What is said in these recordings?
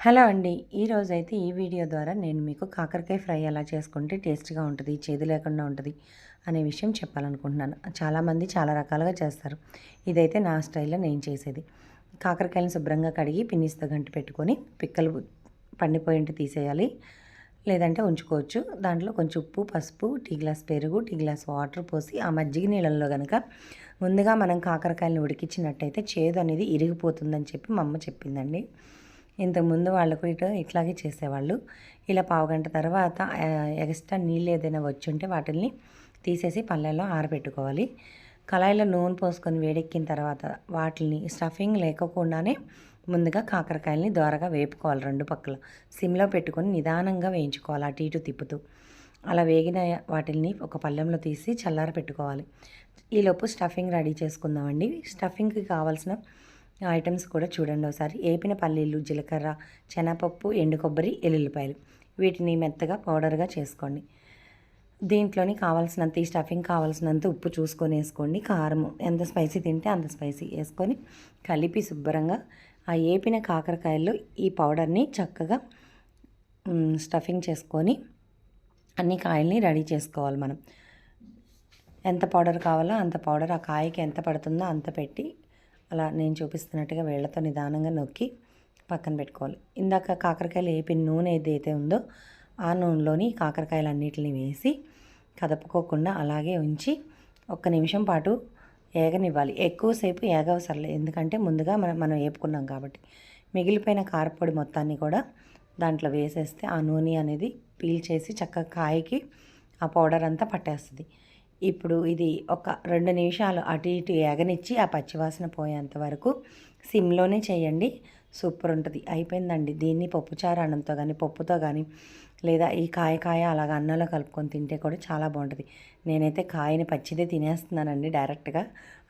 Hello అండి. ఈరోజు అయితే ఈ వీడియో ద్వారా నేను మీకు కాకరకాయ ఫ్రై ఎలా చేసుకుంటే టేస్ట్గా ఉంటుంది చేదు లేకుండా ఉంటుంది అనే విషయం చెప్పాలనుకుంటున్నాను. చాలామంది చాలా రకాలుగా చేస్తారు. ఇదైతే నా స్టైల్లో నేను చేసేది. కాకరకాయలను శుభ్రంగా కడిగి పిన్నిస్తో గంటి పెట్టుకొని పిక్కలు పండిపోయింటి తీసేయాలి. లేదంటే ఉంచుకోవచ్చు. దాంట్లో కొంచెం ఉప్పు పసుపు టీ గ్లాస్ పెరుగు టీ గ్లాస్ వాటర్ పోసి ఆ మజ్జిగ నీళ్ళల్లో కనుక ముందుగా మనం కాకరకాయలను ఉడికించినట్టయితే చేదు అనేది ఇరిగిపోతుందని చెప్పి మా అమ్మ చెప్పిందండి. ఇంతకుముందు వాళ్ళకు ఇటు ఇట్లాగే చేసేవాళ్ళు. ఇలా పావుగంట తర్వాత ఎక్స్ట్రా నీళ్ళు ఏదైనా వచ్చి ఉంటే వాటిని తీసేసి పల్లెల్లో ఆరబెట్టుకోవాలి. కళాయిలో నూనె పోసుకొని వేడెక్కిన తర్వాత వాటిని స్టఫింగ్ లేకోకుండానే ముందుగా కాకరకాయలని దోరగా వేపుకోవాలి రెండు పక్కల. సిమ్లో పెట్టుకొని నిదానంగా వేయించుకోవాలి అటు ఇటు తిప్పుతూ. అలా వేగిన వాటిని ఒక పళ్ళెంలో తీసి చల్లార పెట్టుకోవాలి ఈలోపు స్టఫింగ్ రెడీ చేసుకుందామండి. స్టఫింగ్కి కావాల్సిన ఐటమ్స్ కూడా చూడండి ఒకసారి. ఏపిన పల్లీలు జీలకర్ర శనగపప్పు ఎండు కొబ్బరి ఎల్లుల్లిపాయలు. వీటిని మెత్తగా పౌడర్గా చేసుకోండి. దీంట్లోని కావాల్సినంత ఈ స్టఫింగ్ కావాల్సినంత ఉప్పు చూసుకొని వేసుకోండి. కారం ఎంత స్పైసీ తింటే అంత స్పైసీ వేసుకొని కలిపి శుభ్రంగా ఆ ఏపిన కాకరకాయల్లో ఈ పౌడర్ని చక్కగా స్టఫింగ్ చేసుకొని అన్ని కాయల్ని రెడీ చేసుకోవాలి మనం. ఎంత పౌడర్ కావాలో అంత పౌడర్ ఆ కాయకి ఎంత పడుతుందో అంత పెట్టి అలా నేను చూపిస్తున్నట్టుగా వేళ్ళతో నిదానంగా నొక్కి పక్కన పెట్టుకోవాలి. ఇందాక కాకరకాయలు వేపిన నూనె ఏదైతే ఉందో ఆ నూనెలోని కాకరకాయలు అన్నిటిని వేసి కదపుకోకుండా అలాగే ఉంచి ఒక్క నిమిషం పాటు ఏగనివ్వాలి. ఎక్కువసేపు ఏగవసరలే. ఎందుకంటే ముందుగా మనం మనం వేపుకున్నాం కాబట్టి. మిగిలిపోయిన కారపొడి మొత్తాన్ని కూడా దాంట్లో వేసేస్తే ఆ నూనె అనేది పీల్చేసి చక్కగా కాయకి ఆ పౌడర్ అంతా పట్టేస్తుంది. ఇప్పుడు ఇది ఒక రెండు నిమిషాలు అటు ఇటు ఎగనిచ్చి ఆ పచ్చివాసన పోయేంత వరకు సిమ్లోనే చేయండి. సూపర్ ఉంటుంది. అయిపోయిందండి. దీన్ని పప్పుచారు అన్నంతో కానీ పప్పుతో కానీ లేదా ఈ కాయ కాయ అలాగ అన్నంలో కలుపుకొని తింటే కూడా చాలా బాగుంటుంది. నేనైతే కాయని పచ్చిదే తినేస్తున్నానండి డైరెక్ట్గా.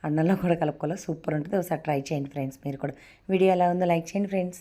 అన్నంలో కూడా కలుపుకోవాలి సూపర్ ఉంటుంది. ఒకసారి ట్రై చేయండి ఫ్రెండ్స్ మీరు కూడా. వీడియో ఎలా ఉందో లైక్ చేయండి ఫ్రెండ్స్.